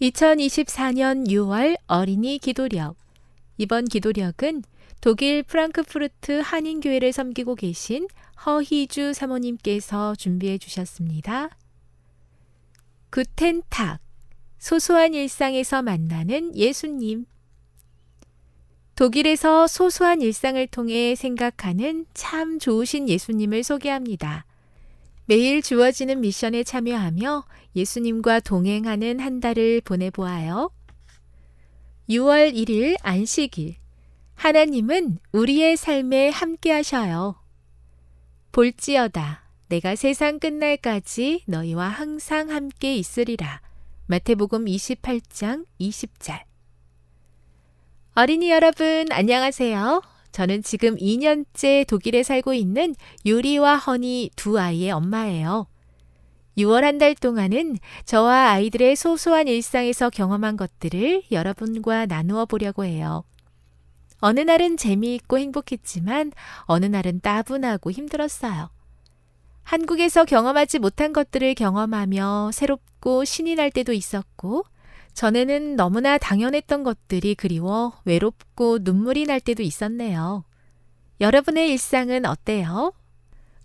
2024년 6월 어린이 기도력. 이번 기도력은 독일 프랑크푸르트 한인교회를 섬기고 계신 허희주 사모님께서 준비해 주셨습니다. 구텐탁. 소소한 일상에서 만나는 예수님. 독일에서 소소한 일상을 통해 생각하는 참 좋으신 예수님을 소개합니다. 매일 주어지는 미션에 참여하며 예수님과 동행하는 한 달을 보내보아요. 6월 1일 안식일. 하나님은 우리의 삶에 함께 하셔요. 볼지어다. 내가 세상 끝날까지 너희와 항상 함께 있으리라. 마태복음 28장 20절. 어린이 여러분, 안녕하세요. 저는 지금 2년째 독일에 살고 있는 유리와 허니 두 아이의 엄마예요. 6월 한 달 동안은 저와 아이들의 소소한 일상에서 경험한 것들을 여러분과 나누어 보려고 해요. 어느 날은 재미있고 행복했지만 어느 날은 따분하고 힘들었어요. 한국에서 경험하지 못한 것들을 경험하며 새롭고 신이 날 때도 있었고, 전에는 너무나 당연했던 것들이 그리워 외롭고 눈물이 날 때도 있었네요. 여러분의 일상은 어때요?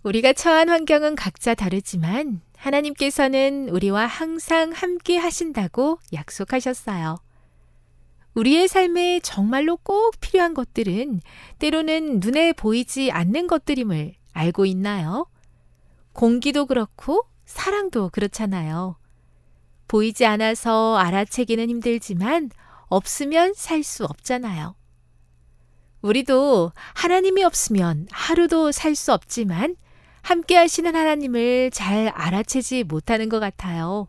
우리가 처한 환경은 각자 다르지만 하나님께서는 우리와 항상 함께 하신다고 약속하셨어요. 우리의 삶에 정말로 꼭 필요한 것들은 때로는 눈에 보이지 않는 것들임을 알고 있나요? 공기도 그렇고 사랑도 그렇잖아요. 보이지 않아서 알아채기는 힘들지만 없으면 살 수 없잖아요. 우리도 하나님이 없으면 하루도 살 수 없지만 함께 하시는 하나님을 잘 알아채지 못하는 것 같아요.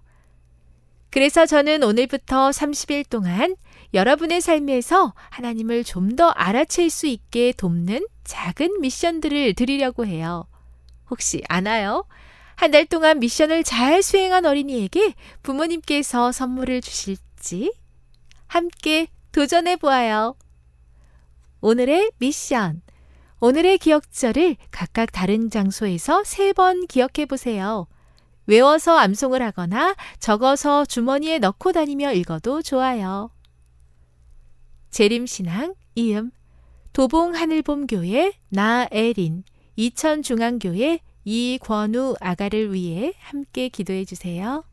그래서 저는 오늘부터 30일 동안 여러분의 삶에서 하나님을 좀 더 알아챌 수 있게 돕는 작은 미션들을 드리려고 해요. 혹시 아나요? 한 달 동안 미션을 잘 수행한 어린이에게 부모님께서 선물을 주실지 함께 도전해 보아요. 오늘의 미션. 오늘의 기억절을 각각 다른 장소에서 세 번 기억해 보세요. 외워서 암송을 하거나 적어서 주머니에 넣고 다니며 읽어도 좋아요. 재림신앙 이음 도봉 하늘봄교회 나에린 이천중앙교회 이권우 아가를 위해 함께 기도해 주세요.